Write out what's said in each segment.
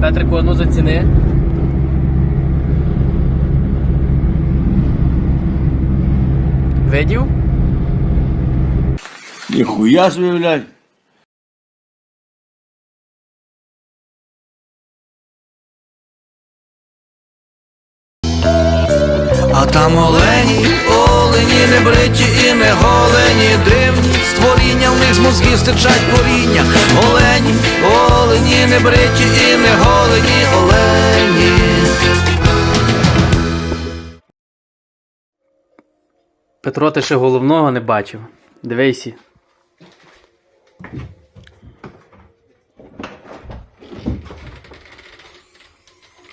Петрику, а ну заціни. Видів? Ніхуя собі, блядь. А там олені, олені, не бриті і не голені, дивні створіння, в них з мозгів стичать коріння. Олені, олені, не бриті і не голені, олені. Петро, ти ще головного не бачив. Дивися.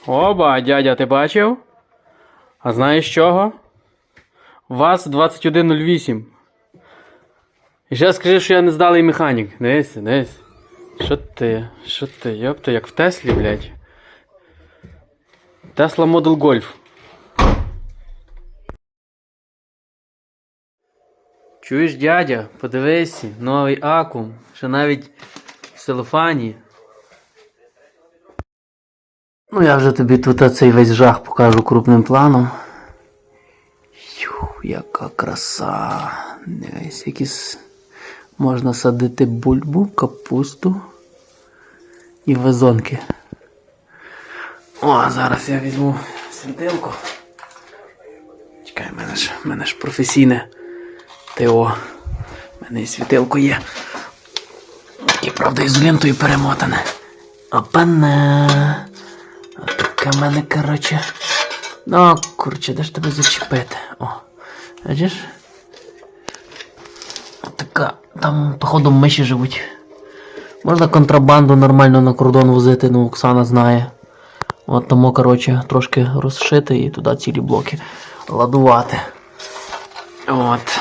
Оба, дядя, ти бачив? А знаєш чого? ВАЗ 2108. І ще скажи, що я не здалий механік. Дивись, дивись. Що ти? Що ти? Йопта, як в Теслі, блядь. Тесла Model Golf. Чуєш, дядя, подивися, новий акум, що навіть в селофані. Ну, я вже тобі тут цей весь жах покажу крупним планом. Яка краса. Дивись, якісь можна садити бульбу, капусту і вазонки. О, зараз я візьму світилку. Чекай, в мене ж, в мене ж професійне. ТО. У мене і світилко є. І правда ізолентою перемотане. Опана. Отаке в мене, коротше. Ну, курче, де ж тебе зачепити? О. Бачиш? Отака. Там, походу, миші живуть. Можна контрабанду нормально на кордон возити, ну Оксана знає. От тому, коротше, трошки розшити і туди цілі блоки ладувати. От.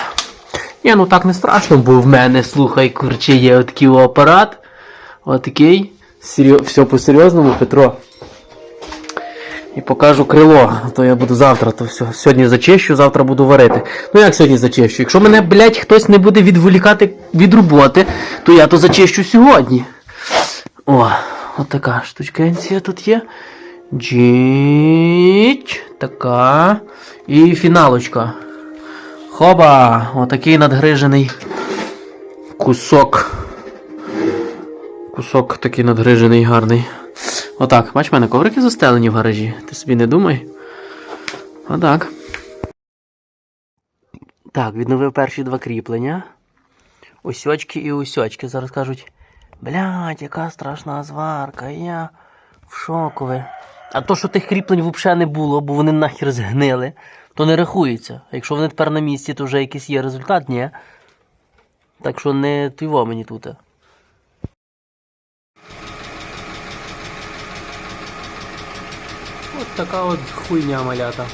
Ні, ну так не страшно, бо в мене, слухай, курче, є отакий апарат. Отакий. Серйо... Все по-серйозному, Петро. І покажу крило, то я буду завтра, то все. Сьогодні зачищу, завтра буду варити. Ну як сьогодні зачищу? Якщо мене, блядь, хтось не буде відволікати від роботи, то я то зачищу сьогодні. О, отака штучкенція тут є. Джіч. Така. І фіналочка. Хоба! Отакий надгрижений кусок. Кусок такий надгрижений гарний. Отак, бач, в мене коврики застелені в гаражі. Ти собі не думай. Отак. Так, відновив перші два кріплення. Осьочки і усьочки. Зараз кажуть. Блядь, яка страшна зварка, я в шокові. А то, що тих кріплень взагалі не було, бо вони нахер згнили, то не рахується. А якщо вони тепер на місці, то вже якийсь є результат, ні. Так що не тиво мені тут. От така от хуйня малята.